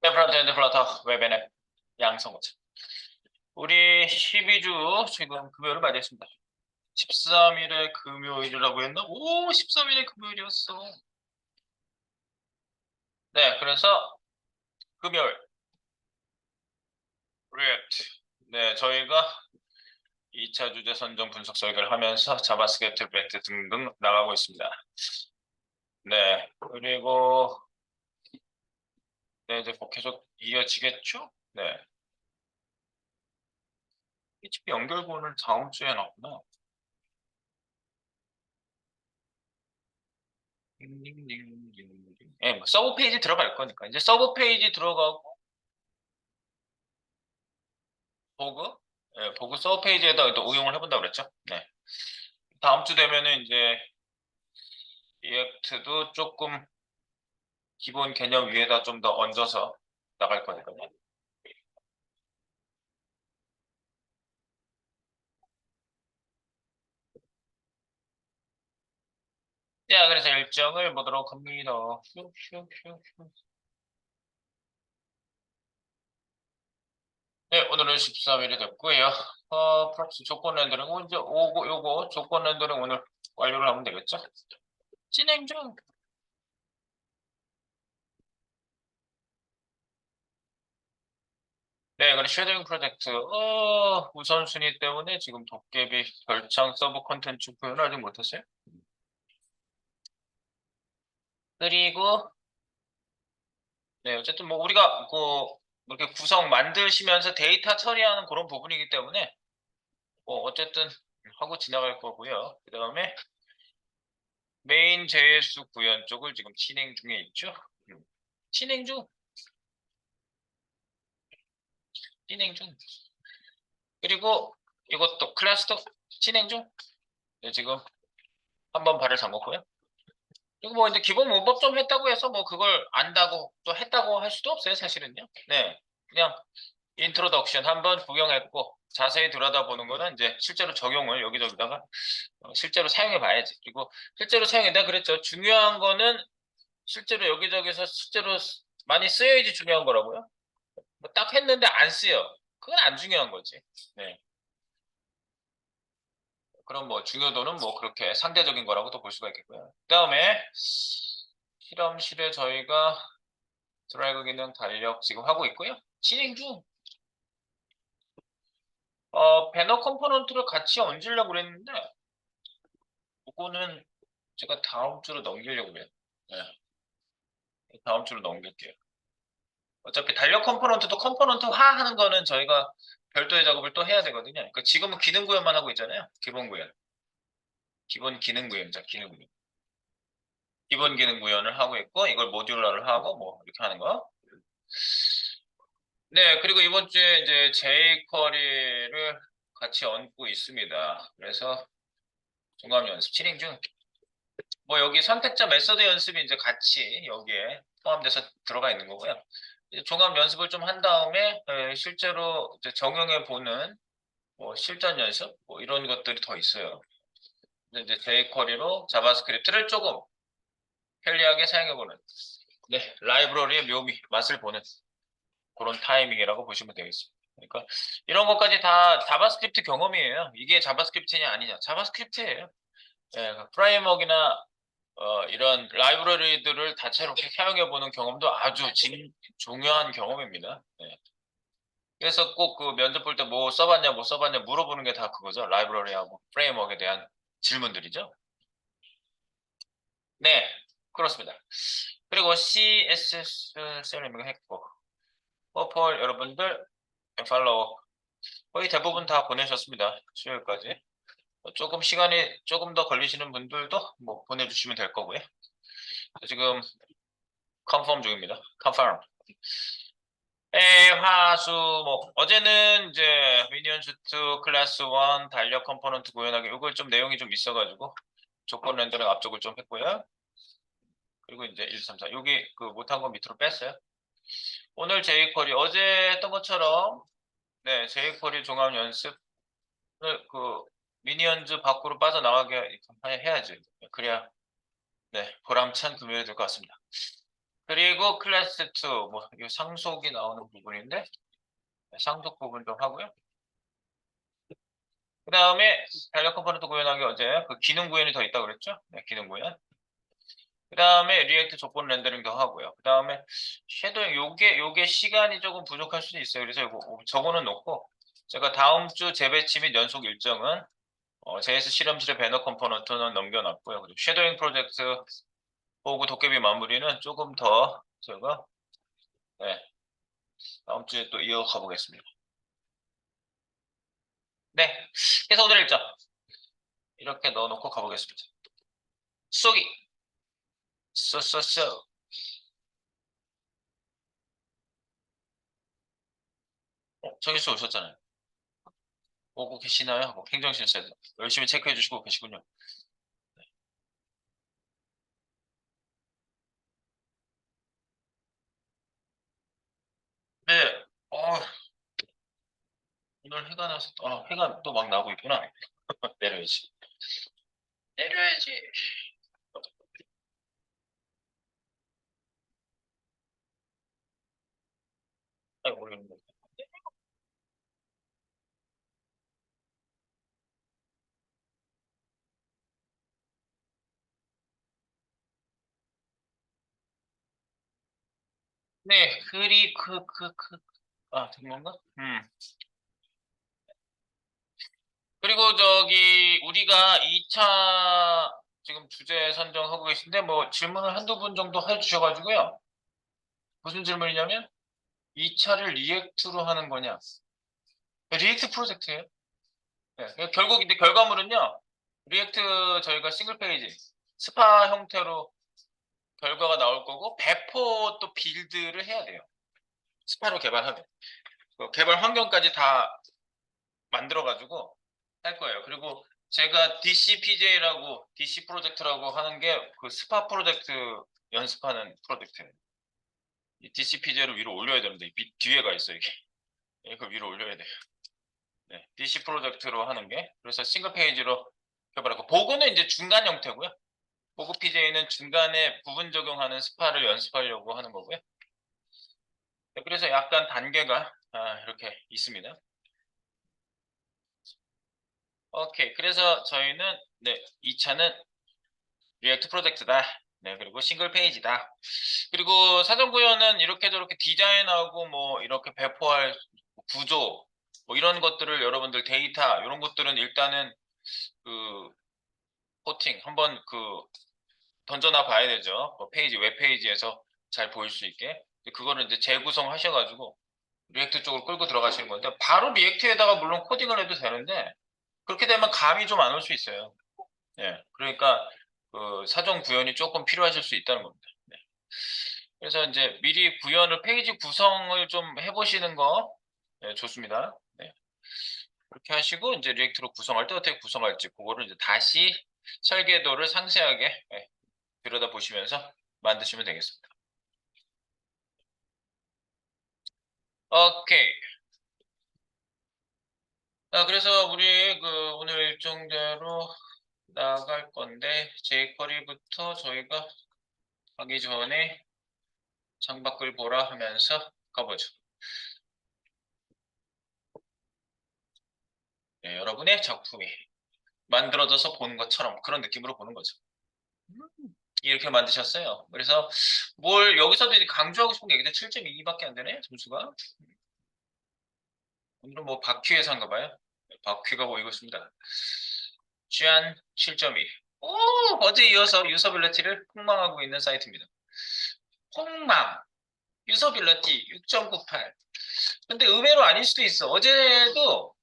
네, 프론트엔드 플러터 웹앤앱 양성호자. 우리 12주 지금 금요일을 맞이했습니다. 13일에 금요일이라고 했나? 오, 13일에 금요일이었어. 네, 그래서 금요일 리액트. 네, 저희가 2차 주제 선정 분석 설계를 하면서 자바스크립트 리액트 등등 나가고 있습니다. 네, 그리고 네, 이제 뭐 계속 이어지겠죠? 네. PHP 연결본을 다음 주에 나오나? 예, 뭐 서브 페이지 들어갈 거니까 이제 서브 페이지 들어가고 보그, 예, 보그 서브 페이지에다가 또 응용을 해본다 그랬죠? 네. 다음 주 되면은 이제 리액트도 조금 기본 개념 위에다 좀 더 얹어서 나갈 거니까요. 자, 그래서 일정을 보도록 합니다. 네, 오늘은 13일이 됐고요. 어, 프락스 조건 렌더링 이제 오고 요거 조건 렌더링 오늘 완료를 하면 되겠죠? 진행 중. 네, 그리고 쉐도잉 프로젝트 어, 우선순위 때문에 지금 도깨비 별창 서브 컨텐츠 표현을 아직 못했어요. 그리고 네, 어쨌든 뭐 우리가 그 이렇게 구성 만드시면서 데이터 처리하는 그런 부분이기 때문에 뭐 어쨌든 하고 지나갈 거고요. 그 다음에 메인 JS 구현 쪽을 지금 진행 중에 있죠. 음, 진행 중. 진행 중. 그리고 이것도 클래스도 진행 중. 네, 지금 한 번 발을 잠궜고요. 그리고 뭐 이제 기본 문법 좀 했다고 해서 뭐 그걸 안다고 또 했다고 할 수도 없어요, 사실은요. 네. 그냥 인트로덕션 한번 구경했고 자세히 들여다보는 거는 이제 실제로 적용을 여기저기다가 어, 실제로 사용해 봐야지. 그리고 실제로 사용해 내가 그랬죠. 중요한 거는 실제로 여기저기서 실제로 쓰- 많이 쓰여야지 중요한 거라고요. 뭐 딱 했는데 안 쓰여. 그건 안 중요한 거지. 네. 그럼 뭐 중요도는 뭐 그렇게 상대적인 거라고도 볼 수가 있겠고요. 그 다음에 실험실에 저희가 드라이브 기능 달력 지금 하고 있고요. 진행 중. 어, 배너 컴포넌트를 같이 얹으려고 그랬는데 그거는 제가 다음 주로 넘기려고 그래요. 네. 다음 주로 넘길게요. 어차피 달력 컴포넌트도 컴포넌트화 하는 거는 저희가 별도의 작업을 또 해야 되거든요. 그러니까 지금은 기능 구현만 하고 있잖아요. 기본 구현. 기본 기능 구현자, 기능 구현. 기본 기능 구현을 하고 있고 이걸 모듈러를 하고 뭐 이렇게 하는 거. 네, 그리고 이번 주에 이제 jQuery를 같이 얹고 있습니다. 그래서 종합 연습 진행 중. 뭐 여기 선택자 메서드 연습이 이제 같이 여기에 포함돼서 들어가 있는 거고요. 종합 연습을 좀 한 다음에 에, 실제로 적용해 보는 뭐 실전 연습 뭐 이런 것들이 더 있어요. 이제 jQuery로 자바스크립트를 조금 편리하게 사용해 보는 네, 라이브러리의 묘미 맛을 보는 그런 타이밍이라고 보시면 되겠습니다. 그러니까 이런 것까지 다 자바스크립트 경험이에요. 이게 자바스크립트냐 아니냐. 자바스크립트예요. 예, 프라임워크나 어, 이런 라이브러리들을 다채롭게 사용해 보는 경험도 아주 진, 중요한 경험입니다. 예. 그래서 꼭 그 면접 볼 때 뭐 써봤냐, 뭐 써봤냐 물어보는 게 다 그거죠. 라이브러리하고 프레임워크에 대한 질문들이죠. 네, 그렇습니다. 그리고 CSS 셀리밍 했고, 퍼플 여러분들 팔로우 거의 대부분 다 보내셨습니다. 수요일까지. 어, 조금 시간이 조금 더 걸리시는 분들도 뭐 보내주시면 될 거고요. 지금 컨펌 중입니다. 컨펌. 에 화수 뭐 어제는 이제 미니언 슈트 클래스 1 달력 컴포넌트 구현하기 이걸 좀 내용이 좀 있어가지고 조건 렌더링 앞쪽을 좀 했고요. 그리고 이제 1, 3, 4 여기 그 못한 거 밑으로 뺐어요. 오늘 제이퀄이 어제 했던 것처럼 네 제이퀄이 종합 연습을 그 미니언즈 밖으로 빠져나가게 해야지. 그래야 네 보람찬 금요일이 될 것 같습니다. 그리고 클래스 2, 뭐, 이 상속이 나오는 부분인데, 네, 상속 부분 좀 하고요. 그 다음에 달력 컴포넌트 구현하기 어제 그 기능 구현이 더 있다고 그랬죠? 네, 기능 구현. 그 다음에 리액트 조건 렌더링도 하고요. 그 다음에 섀도잉, 요게, 요게 시간이 조금 부족할 수도 있어요. 그래서 이거 저거는 놓고, 제가 다음 주 재배치 및 연속 일정은 어, JS 실험실의 배너 컴포넌트는 넘겨놨고요. 그리고 섀도잉 프로젝트 보고 도깨비 마무리는 조금 더 제가 네, 다음 주에 또 이어가 보겠습니다. 네, 그래서 오늘 일정 이렇게 넣어놓고 가보겠습니다. 쏘기 쏘쏘쏘 어, 저기서 오셨잖아요. 오고 계시나요? 하고 행정실에서 열심히 체크해 주시고 계시군요. 네, 어, 오늘 해가 나서, 어, 해가 또 막 나고 있구나. 내려야지. 내려야지. 아이, 모르겠네. 네, 그리, 그, 그, 그, 아, 된 건가? 음. 그리고 저기, 우리가 2차 지금 주제 선정하고 계신데, 뭐, 질문을 한두 분 정도 해 주셔 가지고요. 무슨 질문이냐면, 2차를 리액트로 하는 거냐? 리액트 프로젝트예요. 네, 결국 근데 결과물은요, 리액트 저희가 싱글 페이지, 스파 형태로 결과가 나올 거고, 배포 또 빌드를 해야 돼요. 스파로 개발하면. 그 개발 환경까지 다 만들어가지고 할 거예요. 그리고 제가 DCPJ라고, DC 프로젝트라고 하는 게 그 스파 프로젝트 연습하는 프로젝트예요. 이 DCPJ를 위로 올려야 되는데, 이 밑- 뒤에가 있어요, 이게. 이거 위로 올려야 돼요. 네, DC 프로젝트로 하는 게 그래서 싱글 페이지로 개발하고 보고는 이제 중간 형태고요. 보고 PJ는 중간에 부분 적용하는 스파를 연습하려고 하는 거고요. 네, 그래서 약간 단계가 아, 이렇게 있습니다. 오케이. 그래서 저희는 네, 2차는 리액트 프로젝트다. 네, 그리고 싱글 페이지다. 그리고 사전 구현은 이렇게 저렇게 디자인하고 뭐 이렇게 배포할 구조 뭐 이런 것들을 여러분들 데이터 이런 것들은 일단은 그 코팅 한번 그 던져놔 봐야 되죠. 뭐 페이지 웹페이지에서 잘 보일 수 있게. 그거를 이제 재구성 하셔가지고 리액트 쪽으로 끌고 들어가시는 건데 바로 리액트에다가 물론 코딩을 해도 되는데 그렇게 되면 감이 좀 안 올 수 있어요. 예, 그러니까 그 사전 구현이 조금 필요하실 수 있다는 겁니다. 네. 그래서 이제 미리 구현을 페이지 구성을 좀 해보시는 거 네, 좋습니다. 네. 그렇게 하시고 이제 리액트로 구성할 때 어떻게 구성할지 그거를 이제 다시 설계도를 상세하게 네, 들여다 보시면서 만드시면 되겠습니다. 오케이. 아, 그래서 우리 그 오늘 일정대로 나갈 건데 jQuery부터 저희가 가기 전에 창밖을 보라 하면서 가보죠. 네, 여러분의 작품이 만들어져서 보는 것처럼 그런 느낌으로 보는 거죠. 이렇게 만드셨어요. 그래서 뭘 여기서도 강조하고 싶은 게 이게 7.2밖에 안 되네 점수가. 오늘은 뭐 바퀴에서 한가 봐요. 네, 바퀴가 보이고 있습니다. 짠 7.2. 오 어제 이어서 유서빌리티를 폭망하고 있는 사이트입니다. 폭망 유서빌리티 6.98. 근데 의외로 아닐 수도 있어. 어제도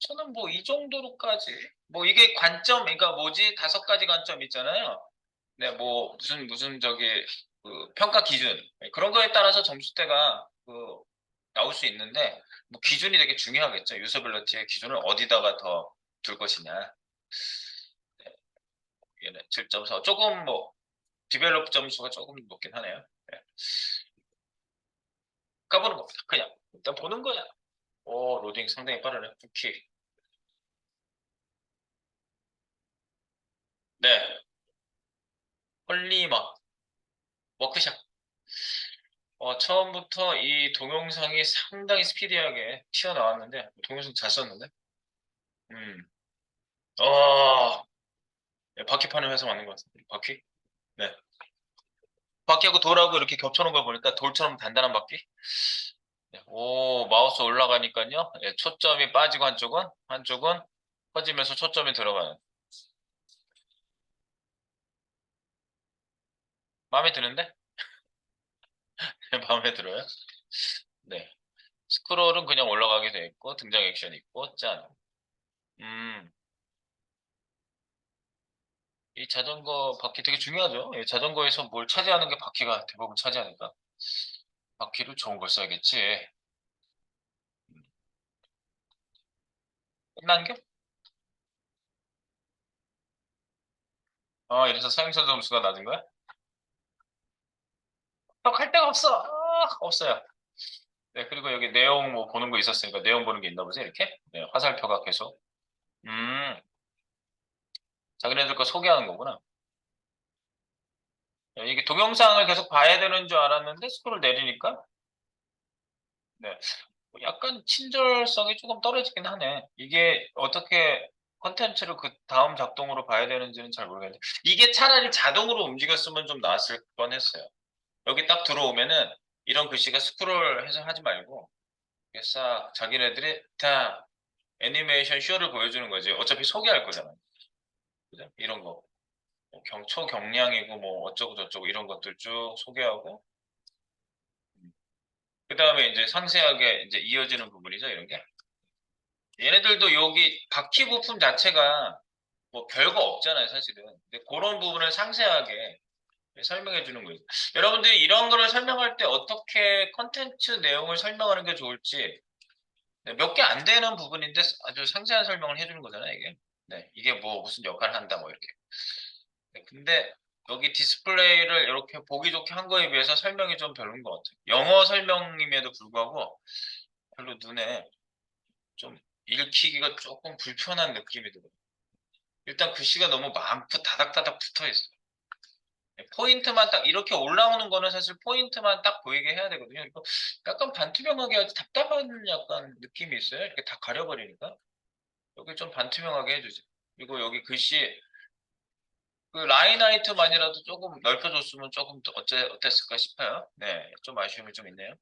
저는 뭐 이 정도로까지 뭐 이게 관점 그러니까 뭐지 다섯 가지 관점 있잖아요. 네, 뭐 무슨 무슨 저기 그 평가 기준 그런 거에 따라서 점수대가 그 나올 수 있는데 뭐 기준이 되게 중요하겠죠. 유서빌리티의 기준을 어디다가 더 둘 것이냐. 네. 얘는 7.4 조금 뭐 디벨롭 점수가 조금 높긴 하네요. 네. 까보는 겁니다. 그냥 일단 보는 거야. 오 로딩 상당히 빠르네. 쿠키. 네. 폴리머 워크샵 어, 처음부터 이 동영상이 상당히 스피디하게 튀어나왔는데, 동영상 잘 썼는데? 음, 어, 네, 바퀴 파는 회사 맞는 것 같습니다. 바퀴? 네. 바퀴하고 돌하고 이렇게 겹쳐놓은 걸 보니까 돌처럼 단단한 바퀴? 네, 오, 마우스 올라가니까요. 예, 초점이 빠지고 한쪽은, 한쪽은 퍼지면서 초점이 들어가는. 마음에 드는데? 마음에 들어요? 네. 스크롤은 그냥 올라가게 돼 있고, 등장 액션 있고, 짠. 음. 이 자전거 바퀴 되게 중요하죠. 예, 자전거에서 뭘 차지하는 게 바퀴가 대부분 차지하니까. 바퀴를 좋은 걸 써야겠지. 음. 끝난겨? 어, 이래서 사용자 점수가 낮은 거야? 할 데가 없어. 아, 없어요. 네, 그리고 여기 내용 뭐 보는 거 있었으니까 내용 보는 게 있나 보지, 이렇게? 네, 화살표가 계속. 음, 자기네들 거 소개하는 거구나. 네, 이게 동영상을 계속 봐야 되는 줄 알았는데 스크롤 내리니까 네, 뭐 약간 친절성이 조금 떨어지긴 하네. 이게 어떻게 컨텐츠를 그 다음 작동으로 봐야 되는지는 잘 모르겠는데 이게 차라리 자동으로 움직였으면 좀 나았을 뻔했어요. 여기 딱 들어오면은 이런 글씨가 스크롤해서 하지 말고 싹 자기네들이 다 애니메이션 쇼를 보여주는 거지. 어차피 소개할 거잖아요. 그죠? 이런 거. 뭐 경, 초경량이고 뭐 어쩌고 저쩌고 이런 것들 쭉 소개하고 그 다음에 이제 상세하게 이제 이어지는 부분이죠 이런 게 얘네들도 여기 바퀴 부품 자체가 뭐 별거 없잖아요 사실은 근데 그런 부분을 상세하게 설명해 주는 거예요 여러분들이 이런 거를 설명할 때 어떻게 컨텐츠 내용을 설명하는 게 좋을지 네, 몇개 안 되는 부분인데 아주 상세한 설명을 해주는 거잖아요 이게 네, 이게 뭐 무슨 역할을 한다 뭐 이렇게 네, 근데 여기 디스플레이를 이렇게 보기 좋게 한 거에 비해서 설명이 좀 별로인 것 같아요. 영어 설명임에도 불구하고 별로 눈에 좀 읽히기가 조금 불편한 느낌이 들어요. 일단 글씨가 너무 많고 다닥다닥 붙어 있어요. 네, 포인트만 딱 이렇게 올라오는 거는 사실 포인트만 딱 보이게 해야 되거든요. 이거 약간 반투명하게 아주 답답한 약간 느낌이 있어요. 이렇게 다 가려버리니까. 여기 좀 반투명하게 해주세요. 그리고 여기 글씨 그 라인 아이템만이라도 조금 넓혀줬으면 조금 더 어째, 어땠을까 싶어요. 네, 좀 아쉬움이 좀 있네요.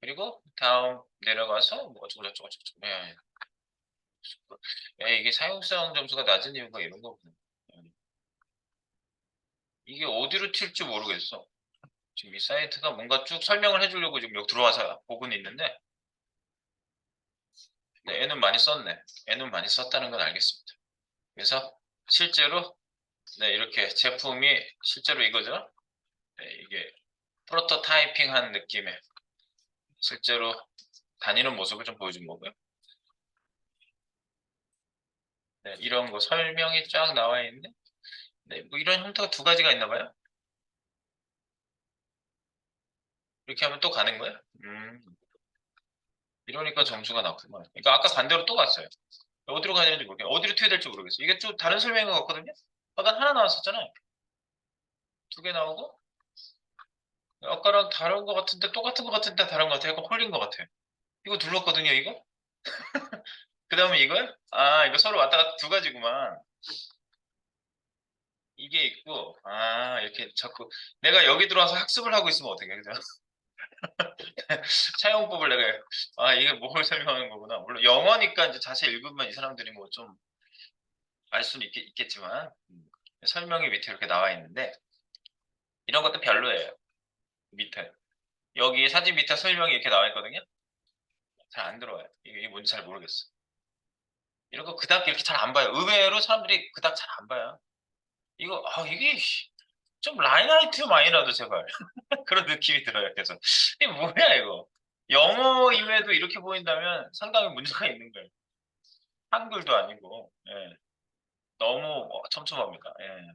그리고 다음 내려가서 뭐 어쩌고 저쩌고 저쩌고. 네. 네, 이게 사용성 점수가 낮은 이유가 이런. 네. 이게 어디로 튈지 모르겠어. 지금 이 사이트가 뭔가 쭉 설명을 해주려고 지금 여기 들어와서 보고는 있는데 네, 애는 많이 썼네. 애는 많이 썼다는 건 알겠습니다. 그래서 실제로 네, 이렇게 제품이 실제로 이거죠. 네, 이게 프로토타이핑한 느낌의 실제로 다니는 모습을 좀 보여준 거고요. 네, 이런 거 설명이 쫙 나와 있는데 네, 뭐 이런 형태가 두 가지가 있나 봐요. 이렇게 하면 또 가는 거예요? 음. 이러니까 점수가 낮구만. 그러니까 아까 반대로 또 갔어요. 어디로 가야 되는지 모르겠어요. 어디로 튀어야 될지 모르겠어요. 이게 좀 다른 설명인 것 같거든요. 아까 하나 나왔었잖아요. 두 개 나오고 아까랑 다른 것 같은데 똑같은 것 같은데 다른 것 같아요. 약간 홀린 것 같아요. 이거 눌렀거든요, 이거? 그 다음에 이거요? 아, 이거 서로 왔다 갔다 두 가지구만. 이게 있고, 아, 이렇게 자꾸, 내가 여기 들어와서 학습을 하고 있으면 어떡해, 그죠? 차용법을 내가, 아, 이게 뭘 설명하는 거구나. 물론 영어니까 이제 자세히 읽으면 이 사람들이 뭐 좀 알 수는 있겠, 있겠지만, 음, 설명이 밑에 이렇게 나와 있는데, 이런 것도 별로예요. 밑에. 여기 사진 밑에 설명이 이렇게 나와 있거든요. 잘 안 들어와요. 이게 뭔지 잘 모르겠어. 이런 거 그닥 이렇게 잘 안 봐요. 의외로 사람들이 그닥 잘 안 봐요. 이거, 아, 이게 좀 라인 아이템아니라도 제발. 그런 느낌이 들어요. 그래서 이게 뭐야 이거. 영어임에도 이렇게 보인다면 상당히 문제가 있는 거예요. 한글도 아니고. 예. 너무 촘촘합니다. 예.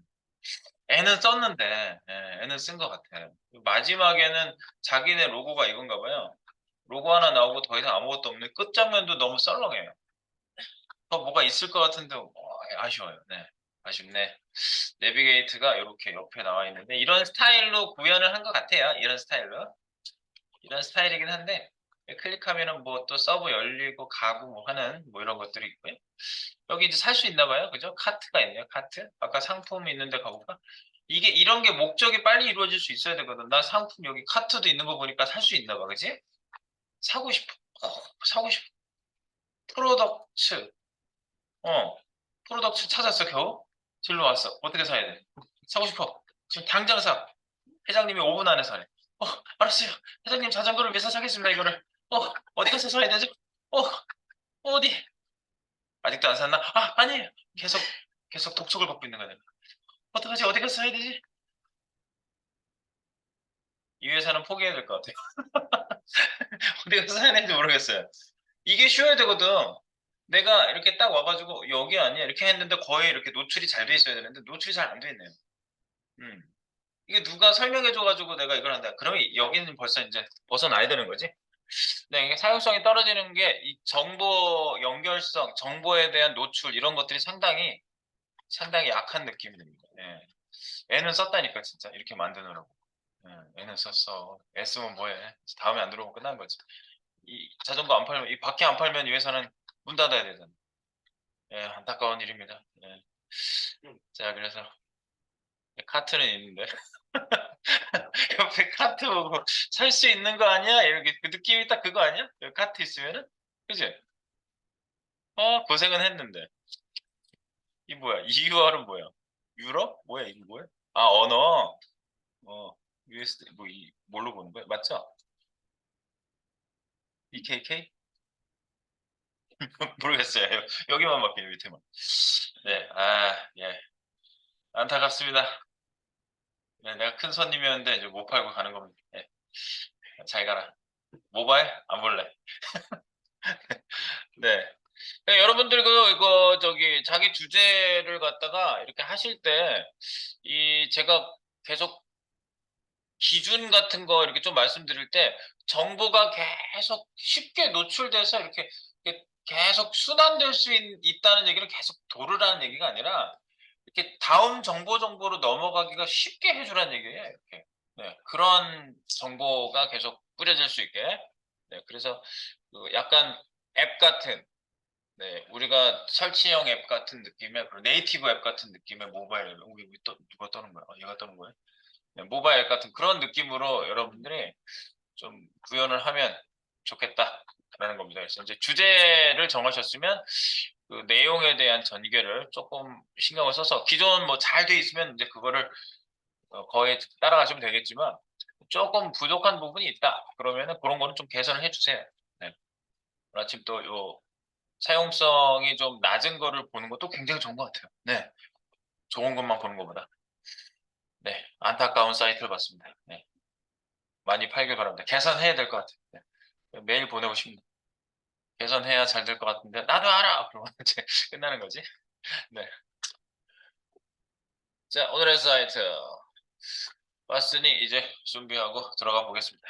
애는 썼는데, 예, 애는 쓴 것 같아요. 마지막에는 자기네 로고가 이건가 봐요. 로고 하나 나오고 더 이상 아무것도 없는 끝장면도 너무 썰렁해요. 더 뭐가 있을 것 같은데 어, 아쉬워요. 네, 아쉽네. 내비게이트가 이렇게 옆에 나와 있는데 이런 스타일로 구현을 한 것 같아요. 이런 스타일로. 이런 스타일이긴 한데 클릭하면은 뭐 또 서브 열리고 가고 뭐 하는 뭐 이런 것들이 있고요. 여기 이제 살 수 있나 봐요. 그죠? 카트가 있네요. 카트. 아까 상품 있는데 가볼까? 이게 이런 게 목적이 빨리 이루어질 수 있어야 되거든. 나 상품 여기 카트도 있는 거 보니까 살 수 있나 봐. 그지? 사고 싶어. 어, 사고 싶어. 프로덕츠. 어. 프로덕츠 찾았어, 겨우? 질로 왔어. 어떻게 사야 돼? 사고 싶어. 지금 당장 사. 회장님이 5분 안에 사래. 어, 알았어요. 회장님 자전거를 위해서 사겠습니다, 이거를. 어, 어디 가서 사야 되지? 어, 어디? 아직도 안 샀나? 아, 아니에요. 계속, 계속 독촉을 받고 있는 거야. 어떡하지? 어디 가서 사야 되지? 이 회사는 포기해야 될 것 같아요. 어디 가서 사야 되는지 모르겠어요. 이게 쉬워야 되거든. 내가 이렇게 딱 와가지고 여기 아니야 이렇게 했는데 거의 이렇게 노출이 잘 돼 있어야 되는데 노출이 잘 안 돼 있네요. 음. 이게 누가 설명해줘가지고 내가 이걸 한다. 그러면 여기는 벌써 이제 벗어나야 되는 거지. 네, 이게 사용성이 떨어지는 게 이 정보 연결성, 정보에 대한 노출 이런 것들이 상당히 상당히 약한 느낌이 듭니다. 예. 애는 썼다니까 진짜 이렇게 만드느라고. 예, 애는 썼어. 애 쓰면 뭐해? 다음에 안 들어오면 끝난 거지. 이 자전거 안 팔면 이 밖에 안 팔면 이 회사는 문 닫아야 되잖아. 예, 안타까운 일입니다. 예. 자, 그래서 카트는 있는데 옆에 카트 보고 살 수 있는 거 아니야? 이렇게 그 느낌이 딱 그거 아니야? 카트 있으면은 그지? 어 고생은 했는데 이 뭐야? 이 UR은 뭐야? 유럽? 뭐야 이게 뭐야? 아 언어 어 USD 뭐이 뭘로 보는 거야? 맞죠? EKK? 모르겠어요. 여- 여기만 바뀌네 밑에만. 네, 아 예. 안타깝습니다. 네, 내가 큰 손님이었는데 이제 못 팔고 가는 겁니다. 예. 잘 가라. 모바일 안 볼래. 네. 네, 여러분들 그 이거 저기 자기 주제를 갖다가 이렇게 하실 때 이 제가 계속 기준 같은 거 이렇게 좀 말씀드릴 때 정보가 계속 쉽게 노출돼서 이렇게 이렇게 계속 순환될 수 있, 있다는 얘기를 계속 도르라는 얘기가 아니라 이렇게 다음 정보 정보로 넘어가기가 쉽게 해주라는 얘기예요. 이렇게. 네, 그런 정보가 계속 뿌려질 수 있게. 네, 그래서 그 약간 앱 같은 네, 우리가 설치형 앱 같은 느낌의 네이티브 앱 같은 느낌의 모바일 앱. 우리 우리 또 누가 떠는 거야? 어, 얘가 떠는 거야? 네, 모바일 앱 같은 그런 느낌으로 여러분들이 좀 구현을 하면 좋겠다 라는 겁니다. 그래서 이제 주제를 정하셨으면 그 내용에 대한 전개를 조금 신경을 써서 기존 뭐 잘 돼 있으면 이제 그거를 어, 거의 따라가시면 되겠지만 조금 부족한 부분이 있다. 그러면은 그런 거는 좀 개선을 해주세요. 네. 마침 또 요 사용성이 좀 낮은 거를 보는 것도 굉장히 좋은 것 같아요. 네. 좋은 것만 보는 것보다. 네. 안타까운 사이트를 봤습니다. 네. 많이 팔길 바랍니다. 개선해야 될 것 같아요. 네. 메일 보내고 싶습니다. 개선해야 잘 될 것 같은데 나도 알아. 그러면 이제 끝나는 거지. 네. 자 오늘의 사이트 봤으니 이제 준비하고 들어가 보겠습니다.